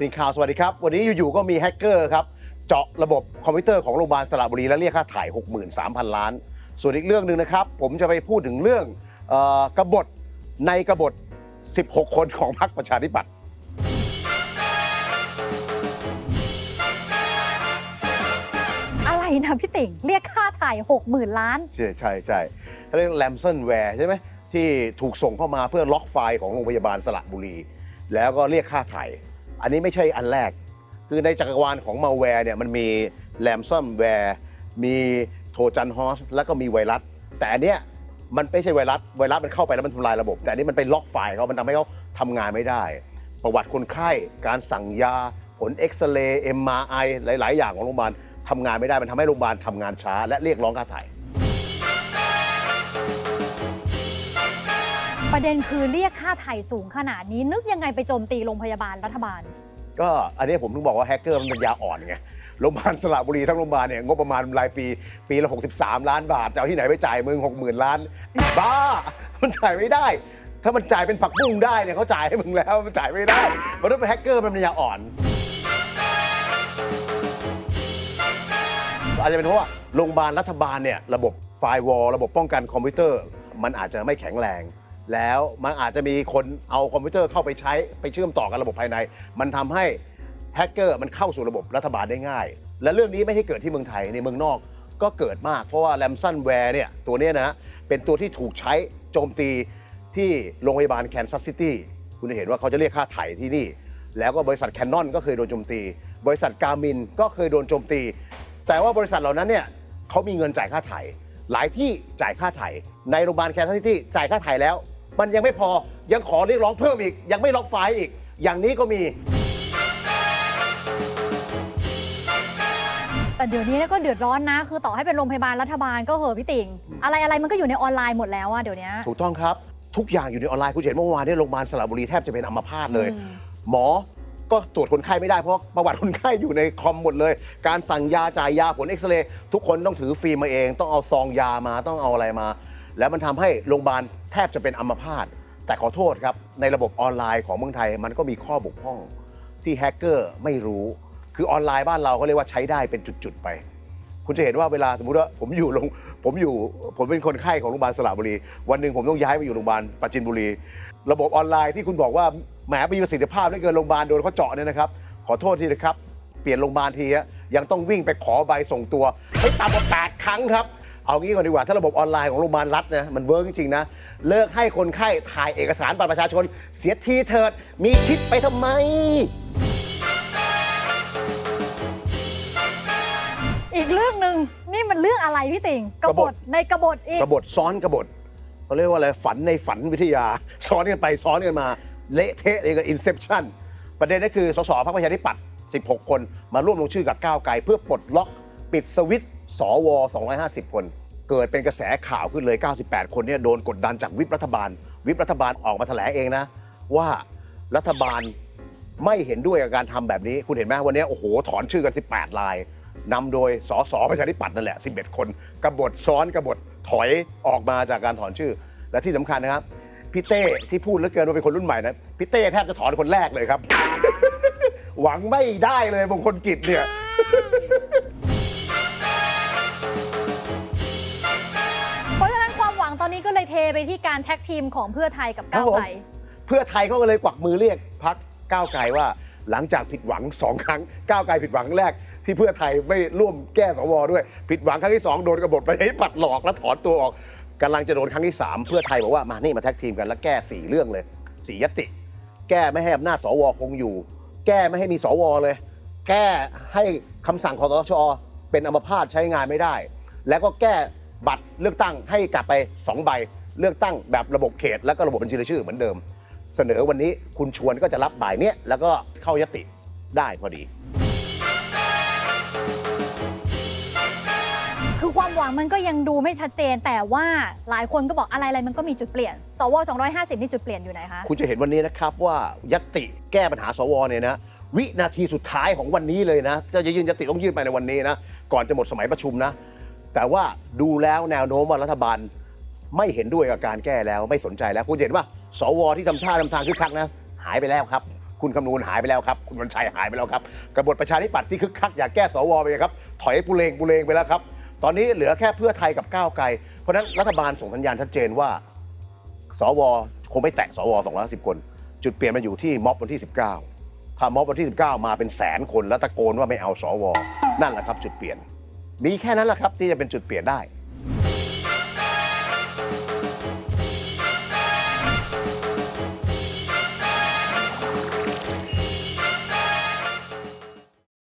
ตินข่าวสวัสดีครับ วันนี้อยู่ๆก็มีแฮกเกอร์ครับ เจาะระบบคอมพิวเตอร์ของโรงพยาบาลสระบุรีและเรียกค่าถ่าย 63,000 ล้าน ส่วนอีกเรื่องหนึ่งนะครับ ผมจะไปพูดถึงเรื่องเออกบฏในกบฏ 16 คนของพรรคประชาธิปัตย์อะไรนะพี่ติ่งเรียกค่าถ่าย 60,000 ล้าน ใช่ใช่ใช่เขาเรียกแลมเซนแวร์ใช่ไหมที่ถูกส่งเข้ามาเพื่อล็อกไฟล์ของโรงพยาบาลสระบุรี แล้วก็เรียกค่าไถ่ อันนี้ไม่ใช่อันแรก คือในจักรวาลของมาแวร์เนี่ยมันมีแลมซัมแวร์มีโทจันฮอสแล้วก็มีไวรัส แต่อันเนี้ยมันไม่ใช่ไวรัสไวรัสมันเข้าไปแล้วมันทำลายระบบ แต่อันนี้มันไปล็อกไฟล์เขามันทำให้เขาทำงานไม่ได้ ประวัติคนไข้การสั่งยาผลเอ็กซเรย์เอ็มอาไอหลาย ๆ อย่างของโรงพยาบาลทำงานไม่ได้มันทำให้โรงพยาบาลทำงานช้า และเรียกร้องค่าไถ่ ประเด็นคือเรียกค่าไถ่สูงขนาดนี้ นึกยังไงไปโจมตีโรงพยาบาลรัฐบาล ก็อันนี้ผมถึงบอกว่าแฮกเกอร์มันเป็นยาอ่อนไงโรงพยาบาลสระบุรีทั้งโรงพยาบาลเนี่ยงบประมาณรายปี ปีละ 63 ล้านบาทจะเอาที่ไหนไปจ่ายมึง60,000 ล้านอีบ้า มันจ่ายไม่ได้ ถ้ามันจ่ายเป็นผักบุ้งได้เนี่ยเขาจ่ายให้มึงแล้วมันจ่ายไม่ได้เพราะถ้าเป็นแฮกเกอร์มันเป็นยาอ่อน อาจจะเป็นเพราะว่าโรงพยาบาลรัฐบาลเนี่ยระบบไฟวอลระบบป้องกันคอมพิวเตอร์ มันอาจจะไม่แข็งแรง แล้วมันอาจจะมีคนเอาคอมพิวเตอร์เข้าไปใช้ไปเชื่อมต่อกับระบบภายใน มันทำให้แฮกเกอร์มันเข้าสู่ระบบรัฐบาลได้ง่าย และเรื่องนี้ไม่ใช่เกิดที่เมืองไทยในเมืองนอกก็เกิดมาก เพราะว่าแ a ม s ันแวร์เนี่ยตัวเนี้ยนะเป็นตัวที่ถูกใช้โจมตีที่โรงพยาบาลแคนซัสซิตี้คุณจะเห็นว่าเขาจะเรียกค่าไถ่ที่นี่ แล้วก็บริษัทแคนนอนก็เคยโดนโจมตี บริษัทการมินก็เคยโดนโจมตี แต่ว่าบริษัทเหล่านั้นเนี่ยเขามีเงินจ่ายค่าไถ่หลายที่จ่ายค่าไถ่ในโรงพยาบาลแคนซัสซิตี้จ่ายค่าไถ่แล้ว มันยังไม่พอยังขอเรียกร้องเพิ่มอีก ยังไม่ล็อกไฟล์อีก อย่างนี้ก็มี แต่เดี๋ยวนี้ก็เดือดร้อนนะ คือต่อให้เป็นโรงพยาบาลรัฐบาลก็เหอะพี่ติ่ง อะไรอะไรมันก็อยู่ในออนไลน์หมดแล้วอะเดี๋ยวนี้ ถูกต้องครับ ทุกอย่างอยู่ในออนไลน์คุณเห็นเมื่อวานเนี่ยโรงพยาบาลสระบุรีแทบจะเป็นอัมพาตเลย อืม หมอก็ตรวจคนไข้ไม่ได้เพราะประวัติคนไข้อยู่ในคอมหมดเลย การสั่งยาจ่ายยาผลเอ็กซเรย์ทุกคนต้องถือฟิล์มมาเอง ต้องเอาซองยามาต้องเอาอะไรมา แล้วมันทำให้โรงพยาบาลแทบจะเป็นอัมพาตแต่ขอโทษครับ ในระบบออนไลน์ของเมืองไทยมันก็มีข้อบกพร่องที่แฮกเกอร์ไม่รู้ คือออนไลน์บ้านเราก็เรียกว่าใช้ได้เป็นจุดๆไป คุณจะเห็นว่าเวลาสมมติว่าผมอยู่โรงผมอยู่ผมเป็นคนไข้ของโรงพยาบาลสระบุรี วันหนึ่งผมต้องย้ายไปอยู่โรงพยาบาลปราจินบุรี ระบบออนไลน์ที่คุณบอกว่าแหมมีประสิทธิภาพเหลือเกินโรงพยาบาลโดนเขาเจาะเนี่ยนะครับ ขอโทษทีนะครับ เปลี่ยนโรงพยาบาลทียังต้องวิ่งไปขอใบส่งตัวไม่ต่ำกว่า8ครั้งครับ เอางี้ก่อนดีกว่า ถ้าระบบออนไลน์ของโรงพยาบาลรัฐนะมันเวิร์กจริงๆนะ เลิกให้คนไข้ถ่ายเอกสารบัตรประชาชน เสียทีเถิด มีชิปไปทำไม อีกเรื่องหนึ่งนี่มันเรื่องอะไรพี่ติ่งกกบบฏ ฏในกบฏอีก กบฏซ้อนกบฏเขาเรียกว่าอะไรฝันในฝันวิทยา ซ้อนกันไปซ้อนกันมา เละเทะเลยกับอินเซ t ชันประเด็นก็คือสสพรรคประชาธิปัตย์16 คนมาร่วมลงชื่อกับก้าวไกล เพื่อปลดล็อก ปิดสวิตช์ สว 250 คน เกิดเป็นกระแสข่าวขึ้นเลย 98 คนเนี่ยโดนกดดันจากวิปรัฐบาล วิปรัฐบาลออกมาแถลงเองนะ ว่ารัฐบาลไม่เห็นด้วยกับการทำแบบนี้ คุณเห็นไหมวันนี้โอ้โหถอนชื่อกัน 18 ลายนำโดยสสประชาธิปัตย์นั่นแหละ 11 คนกบฏซ้อนกบฏถอยออกมาจากการถอนชื่อ และที่สำคัญนะครับพี่เต้ที่พูดเหลือเกินว่าเป็นคนรุ่นใหม่นะพี่เต้แทบจะถอนคนแรกเลยครับ หวังไม่ได้เลยมงคลกิจเนี่ย เทไปที่การแท็กทีมของเพื่อไทยกับก้าวไกล เพื่อไทยเขาก็เลยกวักมือเรียกพักก้าวไกลว่าหลังจากผิดหวังสองครั้งก้าวไกลผิดหวังแรก ที่เพื่อไทยไม่ร่วมแก้สวด้วย ผิดหวังครั้งที่สองโดนกบฏไปให้ปัดหลอกแล้วถอนตัวออกกำลังจะโดนครั้งที่สามเพื่อไทยบอกว่ามานี่มาแท็กทีมกันแล้วแก้สี่เรื่องเลยสี่ยติ แก้ไม่ให้อำนาจสวคงอยู่ แก้ไม่ให้มีสวเลย แก้ให้คำสั่งคอสชเป็นอัมพาตใช้งานไม่ได้ แล้วก็แก้บัตรเลือกตั้งให้กลับไปสองใบ เลือกตั้งแบบระบบเขต แล้วก็ระบบบัญชีรายชื่อเหมือนเดิม เสนอวันนี้คุณชวนก็จะรับบ่ายเนี้ยแล้วก็เข้ายติได้พอดี คือความหวังมันก็ยังดูไม่ชัดเจน แต่ว่าหลายคนก็บอกอะไรอะไรมันก็มีจุดเปลี่ยน สว 250 นี่จุดเปลี่ยนอยู่ไหนคะ คุณจะเห็นวันนี้นะครับว่ายติแก้ปัญหาสวเนี่ยนะวินาทีสุดท้ายของวันนี้เลยนะจะจะยื่นยติต้องยื่นไปในวันนี้นะก่อนจะหมดสมัยประชุมนะ แต่ว่าดูแล้วแนวโน้มว่ารัฐบาล ไม่เห็นด้วยกับการแก้แล้วไม่สนใจแล้วคุณเห็นว่าสวที่ทำท่าทำทางคึกคักนะหายไปแล้วครับ คุณคำนูนหายไปแล้วครับ คุณวันชัยหายไปแล้วครับกบฏประชาธิปัตย์ที่คึกคักอยากแก้สวไปครับถอยปุเรงปุเรงไปแล้วครับ ตอนนี้เหลือแค่เพื่อไทยกับก้าวไกล เพราะนั้นรัฐบาลส่งสัญญาณชัดเจนว่า สวคงไม่แตะสว250คน จุดเปลี่ยนมันอยู่ที่ม็อบวันที่ 19 ถ้าม็อบวันที่ 19 มาเป็นแสนคนแล้วตะโกนว่าไม่เอาสวนั่นแหละครับ จุดเปลี่ยน มีแค่นั้นแหละครับที่จะเป็นจุดเปลี่ยนได้